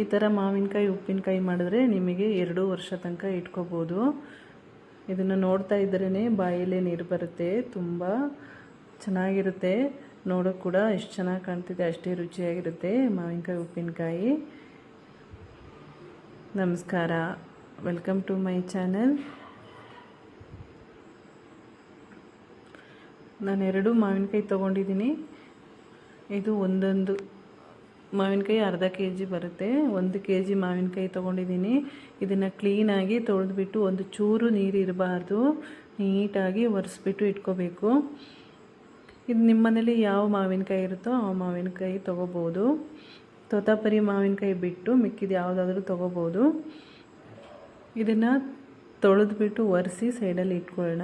ಈ ಥರ ಮಾವಿನಕಾಯಿ, ಉಪ್ಪಿನಕಾಯಿ ಮಾಡಿದ್ರೆ ನಿಮಗೆ ಎರಡು ವರ್ಷ ತನಕ ಇಟ್ಕೋಬೋದು. ಇದನ್ನು ನೋಡ್ತಾ ಇದ್ರೇ ಬಾಯಲ್ಲೇ ನೀರು ಬರುತ್ತೆ, ತುಂಬ ಚೆನ್ನಾಗಿರುತ್ತೆ. ನೋಡೋಕೆ ಕೂಡ ಎಷ್ಟು ಚೆನ್ನಾಗಿ ಕಾಣ್ತಿದೆ, ಅಷ್ಟೇ ರುಚಿಯಾಗಿರುತ್ತೆ ಮಾವಿನಕಾಯಿ, ಉಪ್ಪಿನಕಾಯಿ. ನಮಸ್ಕಾರ. ವೆಲ್ಕಮ್ ಟು ಮೈ ಚಾನಲ್ ನಾನು ಎರಡು ಮಾವಿನಕಾಯಿ ತೊಗೊಂಡಿದ್ದೀನಿ. ಇದು ಒಂದೊಂದು ಮಾವಿನಕಾಯಿ ಅರ್ಧ ಕೆ ಜಿ ಬರುತ್ತೆ. ಒಂದು ಕೆ ಜಿ ಮಾವಿನಕಾಯಿ ತೊಗೊಂಡಿದ್ದೀನಿ. ಇದನ್ನು ಕ್ಲೀನಾಗಿ ತೊಳೆದ್ಬಿಟ್ಟು ಒಂದು ಚೂರು ನೀರು ಇರಬಾರ್ದು. ನೀಟಾಗಿ ಒರೆಸ್ಬಿಟ್ಟು ಇಟ್ಕೋಬೇಕು. ಇದು ನಿಮ್ಮ ಮನೇಲಿ ಯಾವ ಮಾವಿನಕಾಯಿ ಇರುತ್ತೋ ಆ ಮಾವಿನಕಾಯಿ ತೊಗೋಬೋದು. ತೋತಾಪರಿ ಮಾವಿನಕಾಯಿ ಬಿಟ್ಟು ಮಿಕ್ಕಿದ ಯಾವುದಾದ್ರೂ ತೊಗೋಬೋದು. ಇದನ್ನು ತೊಳೆದ್ಬಿಟ್ಟು ಒರೆಸಿ ಸೈಡಲ್ಲಿ ಇಟ್ಕೊಳ್ಳೋಣ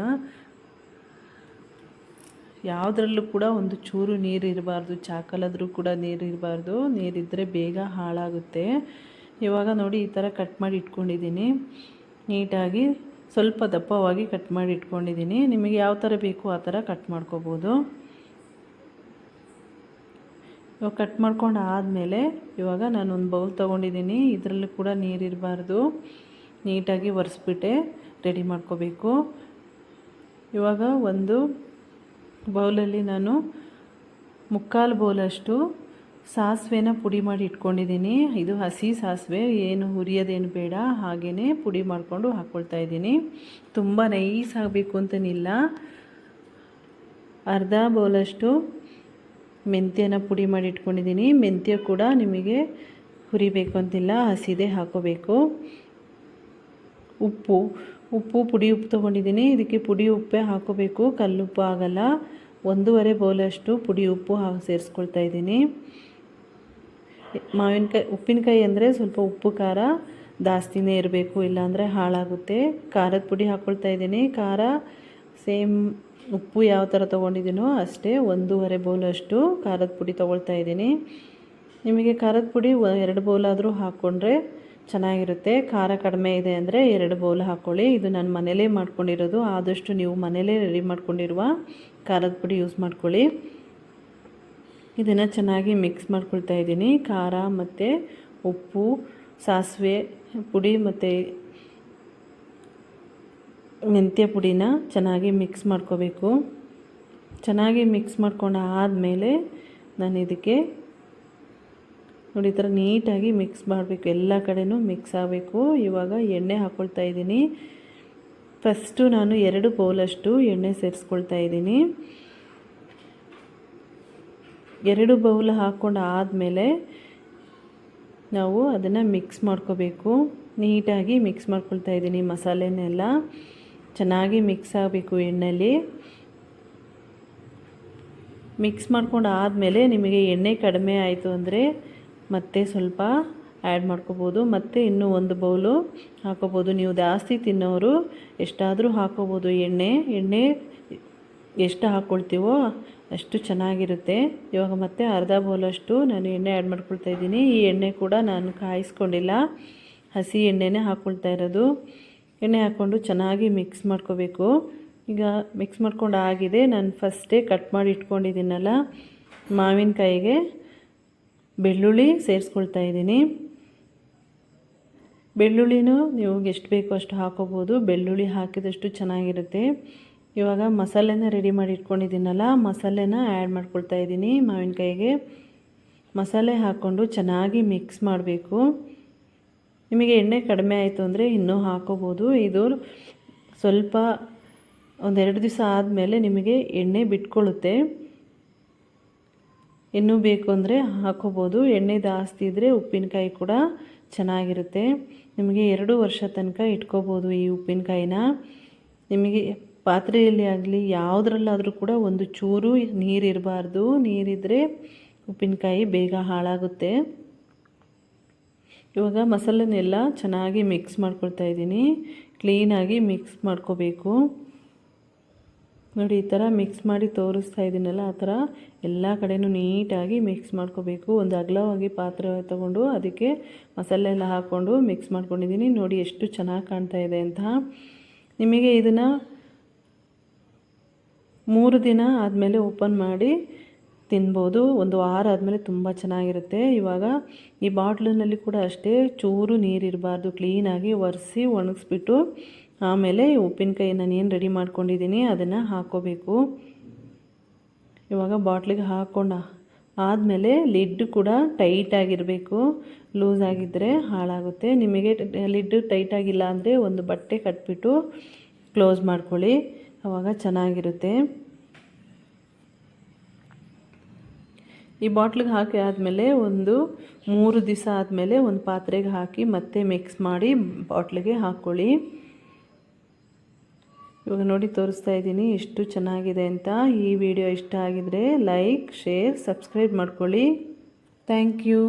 ಯಾವುದ್ರಲ್ಲೂ ಕೂಡ ಒಂದು ಚೂರು ನೀರು ಇರಬಾರ್ದು, ಚಾಕಲಾದರೂ ಕೂಡ ನೀರು ಇರಬಾರ್ದು. ನೀರಿದ್ದರೆ ಬೇಗ ಹಾಳಾಗುತ್ತೆ. ಇವಾಗ ನೋಡಿ ಈ ಥರ ಕಟ್ ಮಾಡಿ ಇಟ್ಕೊಂಡಿದ್ದೀನಿ. ನೀಟಾಗಿ ಸ್ವಲ್ಪ ದಪ್ಪವಾಗಿ ಕಟ್ ಮಾಡಿ ಇಟ್ಕೊಂಡಿದ್ದೀನಿ. ನಿಮಗೆ ಯಾವ ಥರ ಬೇಕು ಆ ಥರ ಕಟ್ ಮಾಡ್ಕೋಬೋದು. ಇವಾಗ ಕಟ್ ಮಾಡ್ಕೊಂಡು ಆದಮೇಲೆ ಇವಾಗ ನಾನು ಒಂದು ಬೌಲ್ ತೊಗೊಂಡಿದ್ದೀನಿ. ಇದರಲ್ಲೂ ಕೂಡ ನೀರಿರಬಾರ್ದು ನೀಟಾಗಿ ಒರೆಸ್ಬಿಟ್ಟೆ ರೆಡಿ ಮಾಡ್ಕೋಬೇಕು. ಇವಾಗ ಒಂದು ಬೌಲಲ್ಲಿ ನಾನು ಮುಕ್ಕಾಲು ಬೌಲಷ್ಟು ಸಾಸಿವೆನ ಪುಡಿ ಮಾಡಿ ಇಟ್ಕೊಂಡಿದ್ದೀನಿ. ಇದು ಹಸಿ ಸಾಸಿವೆ, ಏನು ಹುರಿಯೋದೇನು ಬೇಡ ಹಾಗೆಯೇ ಪುಡಿ ಮಾಡಿಕೊಂಡು ಹಾಕ್ಕೊಳ್ತಾ ಇದ್ದೀನಿ. ತುಂಬ ನೈಸ್ ಆಗಬೇಕು ಅಂತನಿಲ್ಲ ಅರ್ಧ ಬೌಲಷ್ಟು ಮೆಂತ್ಯನ ಪುಡಿ ಮಾಡಿ ಇಟ್ಕೊಂಡಿದ್ದೀನಿ. ಮೆಂತ್ಯ ಕೂಡ ನಿಮಗೆ ಹುರಿಬೇಕು ಅಂತಿಲ್ಲ, ಹಸಿದೇ ಹಾಕೋಬೇಕು. ಉಪ್ಪು ಉಪ್ಪು ಪುಡಿ ಉಪ್ಪು ತೊಗೊಂಡಿದ್ದೀನಿ. ಇದಕ್ಕೆ ಪುಡಿ ಉಪ್ಪೇ ಹಾಕೋಬೇಕು. ಕಲ್ಲುಪ್ಪು ಆಗಲ್ಲ. ಒಂದೂವರೆ ಬೌಲಷ್ಟು ಪುಡಿ ಉಪ್ಪು ಹಾಕಿ ಸೇರಿಸ್ಕೊಳ್ತಾ ಇದ್ದೀನಿ. ಮಾವಿನಕಾಯಿ, ಉಪ್ಪಿನಕಾಯಿ ಅಂದರೆ ಸ್ವಲ್ಪ ಉಪ್ಪು, ಖಾರ ಜಾಸ್ತಿನೇ ಇರಬೇಕು. ಇಲ್ಲಾಂದರೆ ಹಾಳಾಗುತ್ತೆ. ಖಾರದ ಪುಡಿ ಹಾಕ್ಕೊಳ್ತಾ ಇದ್ದೀನಿ. ಖಾರ ಸೇಮ್ ಉಪ್ಪು ಯಾವ ಥರ ತೊಗೊಂಡಿದ್ದೀನೋ ಅಷ್ಟೇ ಒಂದೂವರೆ ಬೌಲಷ್ಟು ಖಾರದ ಪುಡಿ ತೊಗೊಳ್ತಾ ಇದ್ದೀನಿ. ನಿಮಗೆ ಖಾರದ ಪುಡಿ ಎರಡು ಬೌಲಾದರೂ ಹಾಕ್ಕೊಂಡ್ರೆ ಚೆನ್ನಾಗಿರುತ್ತೆ. ಖಾರ ಕಡಿಮೆ ಇದೆ ಅಂದರೆ ಎರಡು ಬೌಲ್ ಹಾಕ್ಕೊಳ್ಳಿ ಇದು ನಾನು ಮನೇಲೇ ಮಾಡ್ಕೊಂಡಿರೋದು. ಆದಷ್ಟು ನೀವು ಮನೇಲೇ ರೆಡಿ ಮಾಡ್ಕೊಂಡಿರುವ ಖಾರದ ಪುಡಿ ಯೂಸ್ ಮಾಡ್ಕೊಳ್ಳಿ. ಇದನ್ನು ಚೆನ್ನಾಗಿ ಮಿಕ್ಸ್ ಮಾಡ್ಕೊಳ್ತಾ ಇದ್ದೀನಿ. ಖಾರ ಮತ್ತು ಉಪ್ಪು, ಸಾಸಿವೆ ಪುಡಿ ಮತ್ತು ಮೆಂತ್ಯ ಪುಡಿನ ಚೆನ್ನಾಗಿ ಮಿಕ್ಸ್ ಮಾಡ್ಕೋಬೇಕು. ಚೆನ್ನಾಗಿ ಮಿಕ್ಸ್ ಮಾಡ್ಕೊಂಡು ಆದಮೇಲೆ ನಾನು ಇದಕ್ಕೆ ನೋಡಿ, ಈ ಥರ ನೀಟಾಗಿ ಮಿಕ್ಸ್ ಮಾಡಬೇಕು. ಎಲ್ಲ ಕಡೆನೂ ಮಿಕ್ಸ್ ಆಗಬೇಕು. ಇವಾಗ ಎಣ್ಣೆ ಹಾಕ್ಕೊಳ್ತಾ ಇದ್ದೀನಿ. ಫಸ್ಟು ನಾನು ಎರಡು ಬೌಲಷ್ಟು ಎಣ್ಣೆ ಸೇರಿಸ್ಕೊಳ್ತಾ ಇದ್ದೀನಿ. ಎರಡು ಬೌಲ್ ಹಾಕ್ಕೊಂಡು ಆದಮೇಲೆ ನಾವು ಅದನ್ನು ಮಿಕ್ಸ್ ಮಾಡ್ಕೋಬೇಕು. ನೀಟಾಗಿ ಮಿಕ್ಸ್ ಮಾಡ್ಕೊಳ್ತಾ ಇದ್ದೀನಿ ಮಸಾಲೆನೆಲ್ಲ. ಚೆನ್ನಾಗಿ ಮಿಕ್ಸ್ ಆಗಬೇಕು ಎಣ್ಣೆಲಿ. ಮಿಕ್ಸ್ ಮಾಡ್ಕೊಂಡು ಆದಮೇಲೆ ನಿಮಗೆ ಎಣ್ಣೆ ಕಡಿಮೆ ಆಯಿತು ಅಂದರೆ ಮತ್ತೆ ಸ್ವಲ್ಪ ಆ್ಯಡ್ ಮಾಡ್ಕೋಬೋದು. ಮತ್ತು ಇನ್ನೂ ಒಂದು ಬೌಲು ಹಾಕೋಬೋದು. ನೀವು ಜಾಸ್ತಿ ತಿನ್ನೋರು ಎಷ್ಟಾದರೂ ಹಾಕೋಬೋದು. ಎಣ್ಣೆ ಎಣ್ಣೆ ಎಷ್ಟು ಹಾಕ್ಕೊಳ್ತೀವೋ ಅಷ್ಟು ಚೆನ್ನಾಗಿರುತ್ತೆ. ಇವಾಗ ಮತ್ತೆ ಅರ್ಧ ಬೌಲಷ್ಟು ನಾನು ಎಣ್ಣೆ ಆ್ಯಡ್ ಮಾಡ್ಕೊಳ್ತಾ ಇದ್ದೀನಿ. ಈ ಎಣ್ಣೆ ಕೂಡ ನಾನು ಕಾಯಿಸ್ಕೊಂಡಿಲ್ಲ. ಹಸಿ ಎಣ್ಣೆನೇ ಹಾಕ್ಕೊಳ್ತಾ ಇರೋದು. ಎಣ್ಣೆ ಹಾಕ್ಕೊಂಡು ಚೆನ್ನಾಗಿ ಮಿಕ್ಸ್ ಮಾಡ್ಕೋಬೇಕು. ಈಗ ಮಿಕ್ಸ್ ಮಾಡ್ಕೊಂಡು ಆಗಿದೆ ನಾನು ಫಸ್ಟೇ ಕಟ್ ಮಾಡಿ ಇಟ್ಕೊಂಡಿದ್ದೀನಲ್ಲ ಮಾವಿನಕಾಯಿಗೆ. ಬೆಳ್ಳುಳ್ಳಿ ಸೇರಿಸ್ಕೊಳ್ತಾ ಇದ್ದೀನಿ. ಬೆಳ್ಳುಳ್ಳಿನೂ ನೀವು ಎಷ್ಟು ಬೇಕೋ ಅಷ್ಟು ಹಾಕೋಬೋದು. ಬೆಳ್ಳುಳ್ಳಿ ಹಾಕಿದಷ್ಟು ಚೆನ್ನಾಗಿರುತ್ತೆ. ಇವಾಗ ಮಸಾಲೆನ ರೆಡಿ ಮಾಡಿ ಇಟ್ಕೊಂಡಿದ್ದೀನಲ್ಲ, ಮಸಾಲೆನ ಆ್ಯಡ್ ಮಾಡ್ಕೊಳ್ತಾ ಇದ್ದೀನಿ ಮಾವಿನಕಾಯಿಗೆ. ಮಸಾಲೆ ಹಾಕ್ಕೊಂಡು ಚೆನ್ನಾಗಿ ಮಿಕ್ಸ್ ಮಾಡಬೇಕು. ನಿಮಗೆ ಎಣ್ಣೆ ಕಡಿಮೆ ಆಯಿತು ಅಂದರೆ ಇನ್ನೂ ಹಾಕೋಬೋದು. ಇದು ಸ್ವಲ್ಪ ಒಂದೆರಡು ದಿವಸ ಆದಮೇಲೆ ನಿಮಗೆ ಎಣ್ಣೆ ಬಿಟ್ಕೊಳ್ಳುತ್ತೆ ಇನ್ನೂ ಬೇಕು ಅಂದರೆ ಹಾಕೋಬೋದು. ಎಣ್ಣೆ ಜಾಸ್ತಿ ಇದ್ದರೆ ಉಪ್ಪಿನಕಾಯಿ ಕೂಡ ಚೆನ್ನಾಗಿರುತ್ತೆ. ನಿಮಗೆ ಎರಡು ವರ್ಷ ತನಕ ಇಟ್ಕೋಬೋದು ಈ ಉಪ್ಪಿನಕಾಯಿನ. ನಿಮಗೆ ಪಾತ್ರೆಯಲ್ಲಿ ಆಗಲಿ ಯಾವುದ್ರಲ್ಲಾದರೂ ಕೂಡ ಒಂದು ಚೂರು ನೀರಿರಬಾರ್ದು ನೀರಿದ್ದರೆ ಉಪ್ಪಿನಕಾಯಿ ಬೇಗ ಹಾಳಾಗುತ್ತೆ. ಇವಾಗ ಮಸಾಲೆನೆಲ್ಲ ಚೆನ್ನಾಗಿ ಮಿಕ್ಸ್ ಮಾಡ್ಕೊಳ್ತಾ ಇದ್ದೀನಿ. ಕ್ಲೀನಾಗಿ ಮಿಕ್ಸ್ ಮಾಡ್ಕೋಬೇಕು. ನೋಡಿ, ಈ ಥರ ಮಿಕ್ಸ್ ಮಾಡಿ ತೋರಿಸ್ತಾ ಇದ್ದೀನಲ್ಲ ಆ ಥರ ಎಲ್ಲ ಕಡೆಯೂ ನೀಟಾಗಿ ಮಿಕ್ಸ್ ಮಾಡ್ಕೋಬೇಕು. ಒಂದು ಅಗಲವಾಗಿ ಪಾತ್ರೆ ತೊಗೊಂಡು ಅದಕ್ಕೆ ಮಸಾಲೆ ಎಲ್ಲ ಹಾಕ್ಕೊಂಡು ಮಿಕ್ಸ್ ಮಾಡ್ಕೊಂಡಿದ್ದೀನಿ. ನೋಡಿ, ಎಷ್ಟು ಚೆನ್ನಾಗಿ ಕಾಣ್ತಾ ಇದೆ ಅಂತ. ನಿಮಗೆ ಇದನ್ನು ಮೂರು ದಿನ ಆದಮೇಲೆ ಓಪನ್ ಮಾಡಿ ತಿನ್ಬೋದು. ಒಂದು ವಾರ ಆದಮೇಲೆ ತುಂಬ ಚೆನ್ನಾಗಿರುತ್ತೆ. ಇವಾಗ ಈ ಬಾಟ್ಲಿನಲ್ಲಿ ಕೂಡ ಅಷ್ಟೇ ಚೂರು ನೀರಿರಬಾರ್ದು. ಕ್ಲೀನಾಗಿ ಒರೆಸಿ ಒಣಗಿಸ್ಬಿಟ್ಟು ಆಮೇಲೆ ಉಪ್ಪಿನಕಾಯಿ ನಾನು ಏನು ರೆಡಿ ಮಾಡ್ಕೊಂಡಿದ್ದೀನಿ, ಅದನ್ನು ಹಾಕ್ಕೋಬೇಕು ಇವಾಗ ಬಾಟ್ಲಿಗೆ ಹಾಕೊಂಡ ಆದಮೇಲೆ ಲಿಡ್ ಕೂಡ ಟೈಟಾಗಿರಬೇಕು ಲೂಸ್ ಆಗಿದ್ದರೆ ಹಾಳಾಗುತ್ತೆ. ನಿಮಗೆ ಲಿಡ್ ಟೈಟಾಗಿಲ್ಲ ಅಂದರೆ ಒಂದು ಬಟ್ಟೆ ಕಟ್ಬಿಟ್ಟು ಕ್ಲೋಸ್ ಮಾಡ್ಕೊಳ್ಳಿ. ಆವಾಗ ಚೆನ್ನಾಗಿರುತ್ತೆ. ಈ ಬಾಟ್ಲಿಗೆ ಹಾಕಿ ಆದಮೇಲೆ ಒಂದು ಮೂರು ದಿವಸ ಆದಮೇಲೆ ಒಂದು ಪಾತ್ರೆಗೆ ಹಾಕಿ ಮತ್ತೆ ಮಿಕ್ಸ್ ಮಾಡಿ ಬಾಟ್ಲಿಗೆ ಹಾಕ್ಕೊಳ್ಳಿ ಇವಾಗ ನೋಡಿ ತೋರಿಸ್ತಾ ಇದ್ದೀನಿ ಎಷ್ಟು ಚೆನ್ನಾಗಿದೆ ಅಂತ. ಈ ವಿಡಿಯೋ ಇಷ್ಟ ಆಗಿದರೆ ಲೈಕ್, ಶೇರ್, ಸಬ್ಸ್ಕ್ರೈಬ್ ಮಾಡ್ಕೊಳ್ಳಿ. Thank you.